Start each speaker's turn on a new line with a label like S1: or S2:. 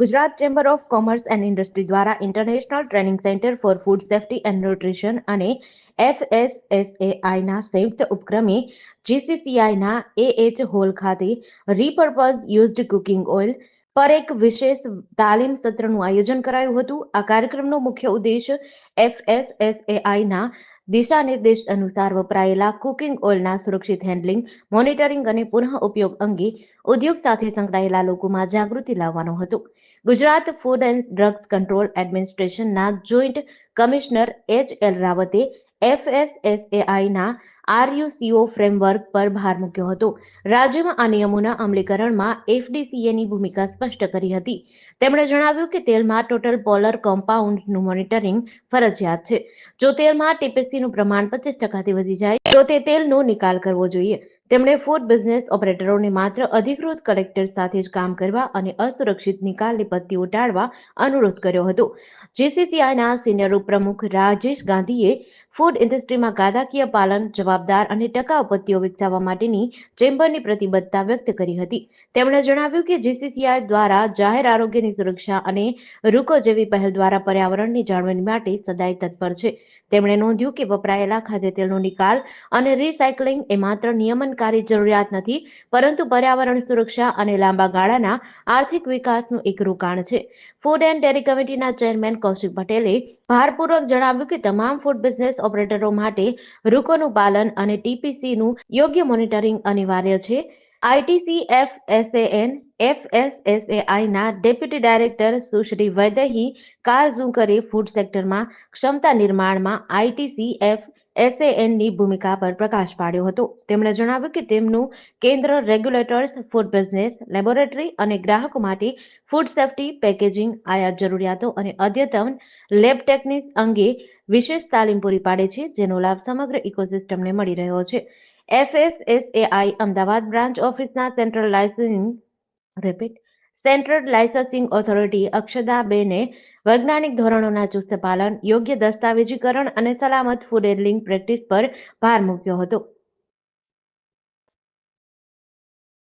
S1: Gujarat chamber of commerce and industry દ્વારા international training centre for food safety and nutrition અને એફએસએસએઆઈના સંયુક્ત ઉપક્રમે જીસીસીઆઈના એએચ હોલ ખાતે રીપર્પઝ યુઝડ કુકિંગ ઓઇલ પર એક વિશેષ તાલીમ સત્રનું આયોજન કરાયું હતું. આ કાર્યક્રમનો મુખ્ય ઉદ્દેશ એફએસએસએઆઈના દિશા નિર્દેશ અનુસાર વપરાયેલા કુકિંગ ઓઇલના સુરક્ષિત હેન્ડલિંગ, મોનિટરિંગ અને પુનઃ ઉપયોગ અંગે ઉદ્યોગ સાથે સંકળાયેલા લોકોમાં જાગૃતિ લાવવાનો હતો. Gujarat food and drugs control એડમિનિસ્ટ્રેશનના joint commissioner H L રાવતે એફએસએસએઆઈના આરયુસીઓ ફ્રેમવર્ક પર ભાર મૂક્યો હતો. રાજ્યમાં આ નિયમોના અમલીકરણમાં એફડીસીએની ભૂમિકા સ્પષ્ટ કરી હતી. તેમણે જણાવ્યું કે તેલમાં ટોટલ પોલર કમ્પાઉન્ડનું મોનિટરિંગ ફરજિયાત છે. જો તેલમાં ટીપીસીનું પ્રમાણ પચીસ ટકાથી વધી જાય, તો તે તેલનો નિકાલ કરવો જોઈએ. તેમણે ફૂડ બિઝનેસ ઓપરેટરોને માત્ર અધિકૃત કલેક્ટર સાથે જ કામ કરવા અને અસુરક્ષિત નિકાલની પત્તીઓ ટાળવા અનુરોધ કર્યો હતો. જીસીસીઆઈના સિનિયર ઉપપ્રમુખ રાજેશ ગાંધીએ ફૂડ ઇન્ડસ્ટ્રીમાં ગાદાકીય પાલન, જવાબદાર અને ટકાઉ પત્તીઓ વિકસાવવા માટેની ચેમ્બરની પ્રતિબદ્ધતા વ્યક્ત કરી હતી. તેમણે જણાવ્યું કે જીસીસીઆઈ દ્વારા જાહેર આરોગ્યની સુરક્ષા અને રૂકો જેવી પહેલ દ્વારા પર્યાવરણની જાળવણી માટે સદાય તત્પર છે. તેમણે નોંધ્યું કે વપરાયેલા ખાદ્યતેલનો નિકાલ અને રિસાયકલિંગ એ માત્ર નિયમનકારી જરૂરિયાત નથી, પરંતુ પર્યાવરણ સુરક્ષા અને લાંબા ગાળાના આર્થિક વિકાસનું એક રોકાણ છે. ફૂડ એન્ડ ડેરી કમિટીના ચેરમેન કૌશિક પટેલે ભારપૂર્વક જણાવ્યું કે તમામ ફૂડ બિઝનેસ ઓપરેટરો માટે રૂકોનું પાલન અને ટીપીસીનું યોગ્ય મોનિટરિંગ અનિવાર્ય છે. આઈટીસી એફ એસએએન એફએસએસએઆઈના ડેપ્યુટી ડાયરેક્ટર સુશ્રી વૈદેહી કારઝુકરે ફૂડ સેક્ટરમાં ક્ષમતા નિર્માણમાં આઈટીસી એફ એસએએનની ભૂમિકા પર પ્રકાશ પાડ્યો હતો. તેમણે જણાવ્યું કે તેમનું કેન્દ્ર રેગ્યુલેટર્સ, ફૂડ બિઝનેસ, લેબોરેટરી અને ગ્રાહકો માટે ફૂડ સેફ્ટી, પેકેજિંગ, આયાત જરૂરિયાતો અને અદ્યતન લેબ ટેકનિક્સ અંગે વિશેષ તાલીમ પૂરી પાડે છે, જેનો લાભ સમગ્ર ઇકોસિસ્ટમને મળી રહ્યો છે. એફએસએસએઆઈ અમદાવાદ બ્રાન્ચ ઓફિસના central licensing repeat central licensing authority અક્ષદાબેને વૈજ્ઞાનિક ધોરણોના ચુસ્ત પાલન યોગ્ય દસ્તાવેજીકરણ અને સલામત ફૂડ હેન્ડલિંગ પ્રેક્ટિસ પર ભાર મૂક્યો હતો.